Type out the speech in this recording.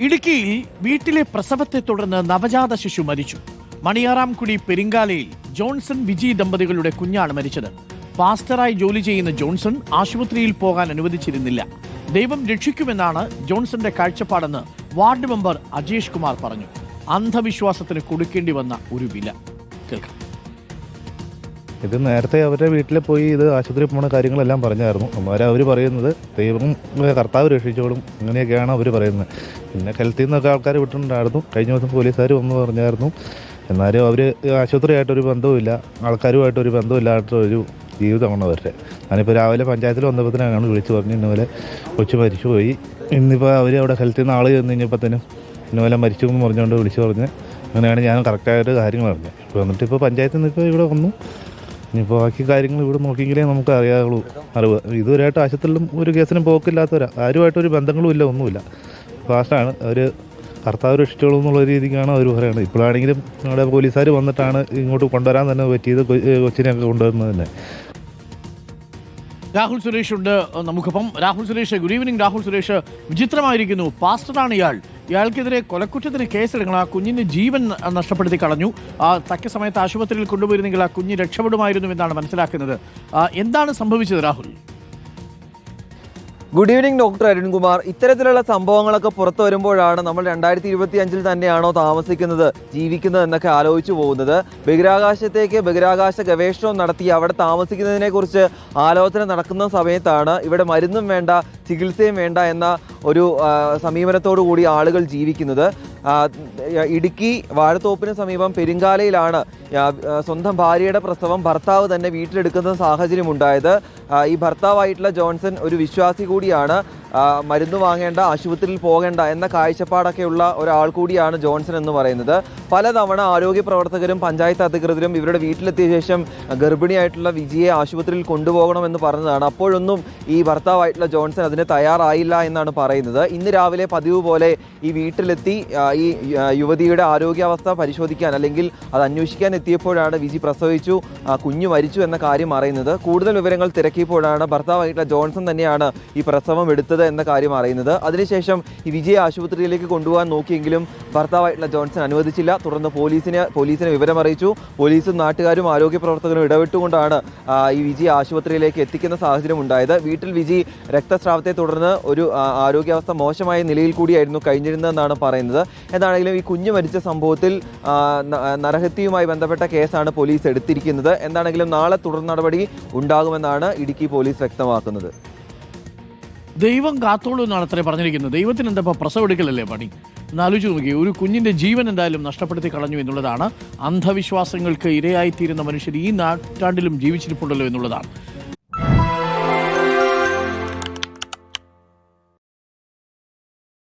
ഇടുക്കിയിൽ വീട്ടിലെ പ്രസവത്തെ തുടർന്ന് നവജാത ശിശു മരിച്ചു. മണിയാറാംകുടി പെരിങ്കാലയിൽ ജോൺസൺ വിജി ദമ്പതികളുടെ കുഞ്ഞാണ് മരിച്ചത്. പാസ്റ്ററായി ജോലി ചെയ്യുന്ന ജോൺസൺ ആശുപത്രിയിൽ പോകാൻ അനുവദിച്ചിരുന്നില്ല. ദൈവം രക്ഷിക്കുമെന്നാണ് ജോൺസന്റെ കാഴ്ചപ്പാടെന്ന് വാർഡ് മെമ്പർ അജേഷ് കുമാർ പറഞ്ഞു. അന്ധവിശ്വാസത്തിന് കൊടുക്കേണ്ടി വന്ന ഒരു വില. കേൾക്കാം. ഇത് നേരത്തെ അവരുടെ വീട്ടിൽ പോയി ഇത് ആശുപത്രി പോണ കാര്യങ്ങളെല്ലാം പറഞ്ഞായിരുന്നു. അന്നേരം അവർ പറയുന്നത് ദൈവം കർത്താവ് രക്ഷിച്ചോളും. അങ്ങനെയൊക്കെയാണ് അവർ പറയുന്നത്. പിന്നെ ഹെൽത്തിൽ നിന്നൊക്കെ ആൾക്കാർ വിട്ടിട്ടുണ്ടായിരുന്നു. കഴിഞ്ഞ ദിവസം പോലീസുകാർ വന്ന് പറഞ്ഞായിരുന്നു. എന്നാലും അവർ ആശുപത്രിയായിട്ടൊരു ബന്ധവുമില്ല. ആൾക്കാരുമായിട്ടൊരു ബന്ധമില്ലാത്തൊരു ജീവിതമാണ് അവരുടെ. ഞാനിപ്പോൾ രാവിലെ പഞ്ചായത്തിൽ വന്നപ്പോഴത്തേനാണ് വിളിച്ച് പറഞ്ഞു ഇന്നപോലെ കൊച്ചു മരിച്ചുപോയി. ഇന്നിപ്പോൾ അവർ അവിടെ ഹെൽത്തിൽ നിന്ന് ആൾ ചെന്ന് കഴിഞ്ഞപ്പോഴത്തേനും ഇന്നപോലെ മരിച്ചു എന്ന് പറഞ്ഞുകൊണ്ട് വിളിച്ച് പറഞ്ഞ് അങ്ങനെയാണ് ഞാൻ കറക്റ്റായിട്ട് കാര്യങ്ങൾ അറിഞ്ഞത് വന്നിട്ട് ഇപ്പോൾ പഞ്ചായത്തിൽ നിന്ന് ഇപ്പോൾ ഇവിടെ വന്നു. ഇനിയിപ്പോൾ ബാക്കി കാര്യങ്ങൾ ഇവിടെ നോക്കിയെങ്കിലേ നമുക്ക് അറിയാവുള്ളൂ. അറിവ്. ഇതുവരെയായിട്ട് ആശുപത്രിയിലും ഒരു കേസിനും പോക്കില്ലാത്തവരാ. ആരുമായിട്ട് ഒരു ബന്ധങ്ങളും ഇല്ല ഒന്നുമില്ല. ഫാസ്റ്റാണ് അവർ കർത്താവ് രക്ഷിച്ചോളൂ എന്നുള്ള രീതിക്കാണ് അവർ പറയുന്നത് ഇപ്പോഴാണെങ്കിലും നമ്മുടെ പോലീസുകാർ വന്നിട്ടാണ് ഇങ്ങോട്ട് കൊണ്ടുവരാൻ തന്നെ പറ്റിയത് കൊച്ചിനെയൊക്കെ കൊണ്ടുവരുന്നത് തന്നെ. രാഹുൽ സുരേഷ് ഉണ്ട്. നമുക്കിപ്പം രാഹുൽ സുരേഷ് ഗുഡ് ഈവനിങ് രാഹുൽ സുരേഷ്. വിചിത്രമായിരിക്കുന്നു. പാസ്റ്ററാണ് ഇയാൾ. ഇയാൾക്കെതിരെ കൊലക്കുറ്റത്തിന് കേസെടുക്കണം. ആ കുഞ്ഞിന്റെ ജീവൻ നഷ്ടപ്പെടുത്തി കളഞ്ഞു. ആ തക്ക സമയത്ത് ആശുപത്രിയിൽ കൊണ്ടുപോയിരുന്നെങ്കിൽ ആ കുഞ്ഞ് രക്ഷപ്പെടുമായിരുന്നു എന്നാണ് മനസ്സിലാക്കുന്നത് എന്താണ് സംഭവിച്ചത് Rahul? Good evening doctor Arunkumar. ഇത്തരത്തിലുള്ള സംഭവങ്ങളൊക്കെ പുറത്തു വരുമ്പോഴാണ് നമ്മൾ രണ്ടായിരത്തി ഇരുപത്തി അഞ്ചിൽ തന്നെയാണോ താമസിക്കുന്നത് ജീവിക്കുന്നത് എന്നൊക്കെ ആലോചിച്ചു പോകുന്നത്. ബഹിരാകാശത്തേക്ക് ബഹിരാകാശ ഗവേഷണം നടത്തി അവിടെ താമസിക്കുന്നതിനെക്കുറിച്ച് ആലോചന നടക്കുന്ന സമയത്താണ് ഇവിടെ മരുന്നും വേണ്ട ചികിത്സയും വേണ്ട എന്ന ഒരു സമീപനത്തോടു കൂടി ആളുകൾ ജീവിക്കുന്നത്. ഇടുക്കി വാഴത്തോപ്പിന് സമീപം പെരിങ്കാലയിലാണ് സ്വന്തം ഭാര്യയുടെ പ്രസവം ഭർത്താവ് തന്നെ വീട്ടിലെടുക്കുന്ന സാഹചര്യം ഉണ്ടായത് ആ, ഈ ഭർത്താവായിട്ടുള്ള ജോൺസൺ ഒരു വിശ്വാസി കൂടിയാണ്. മരുന്ന് വാങ്ങേണ്ട ആശുപത്രിയിൽ പോകേണ്ട എന്ന കാഴ്ചപ്പാടൊക്കെയുള്ള ഒരാൾ കൂടിയാണ് ജോൺസൺ എന്ന് പറയുന്നത്. പലതവണ ആരോഗ്യ പ്രവർത്തകരും പഞ്ചായത്ത് അധികൃതരും ഇവരുടെ വീട്ടിലെത്തിയ ശേഷം ഗർഭിണിയായിട്ടുള്ള വിജിയെ ആശുപത്രിയിൽ കൊണ്ടുപോകണമെന്ന് പറഞ്ഞതാണ്. അപ്പോഴൊന്നും ഈ ഭർത്താവായിട്ടുള്ള ജോൺസൺ അതിന് തയ്യാറായില്ല എന്നാണ് പറയുന്നത്. ഇന്ന് രാവിലെ പതിവ് പോലെ ഈ വീട്ടിലെത്തി ഈ യുവതിയുടെ ആരോഗ്യാവസ്ഥ പരിശോധിക്കാൻ അല്ലെങ്കിൽ അത് അന്വേഷിക്കാൻ എത്തിയപ്പോഴാണ് വിജി പ്രസവിച്ചു കുഞ്ഞു മരിച്ചു എന്ന കാര്യം അറിയുന്നത്. കൂടുതൽ വിവരങ്ങൾ തിരക്കിയപ്പോഴാണ് ഭർത്താവായിട്ടുള്ള ജോൺസൺ തന്നെയാണ് ഈ പ്രസവം എടുത്തത്. എന്ന കാര്യം അറിയുന്നത്. അതിനുശേഷം ഈ വിജയ ആശുപത്രിയിലേക്ക് കൊണ്ടുപോകാൻ നോക്കിയെങ്കിലും ഭർത്താവായിട്ടുള്ള ജോൺസൺ അനുവദിച്ചില്ല. തുടർന്ന് പോലീസിനെ പോലീസിനെ വിവരം അറിയിച്ചു പോലീസും നാട്ടുകാരും ആരോഗ്യ പ്രവർത്തകരും ഇടപെട്ടുകൊണ്ടാണ് ഈ വിജി ആശുപത്രിയിലേക്ക് എത്തിക്കുന്ന സാഹചര്യം ഉണ്ടായത്. വീട്ടിൽ വിജി രക്തസ്രാവത്തെ തുടർന്ന് ഒരു ആരോഗ്യാവസ്ഥ മോശമായ നിലയിൽ കൂടിയായിരുന്നു കഴിഞ്ഞിരുന്നതെന്നാണ് പറയുന്നത്. എന്താണെങ്കിലും ഈ കുഞ്ഞു മരിച്ച സംഭവത്തിൽ നരഹത്യയുമായി ബന്ധപ്പെട്ട കേസാണ് പോലീസ് എടുത്തിരിക്കുന്നത്. എന്താണെങ്കിലും നാളെ തുടർ നടപടി ഉണ്ടാകുമെന്നാണ് ഇടുക്കി പോലീസ് വ്യക്തമാക്കുന്നത്. ദൈവം കാത്തോളൂ എന്നാണ് അത്രേ പറഞ്ഞിരിക്കുന്നത്. ദൈവത്തിന് എന്താ ഇപ്പോൾ പ്രസവം എടുക്കലല്ലേ പണി? എന്നാലോചിച്ച് നോക്കി ഒരു കുഞ്ഞിന്റെ ജീവൻ എന്തായാലും നഷ്ടപ്പെടുത്തി കളഞ്ഞു എന്നുള്ളതാണ്. അന്ധവിശ്വാസങ്ങൾക്ക് ഇരയായിത്തീരുന്ന മനുഷ്യർ ഈ നാട്ടാണ്ടിലും ജീവിച്ചിരിപ്പുണ്ടല്ലോ എന്നുള്ളതാണ്.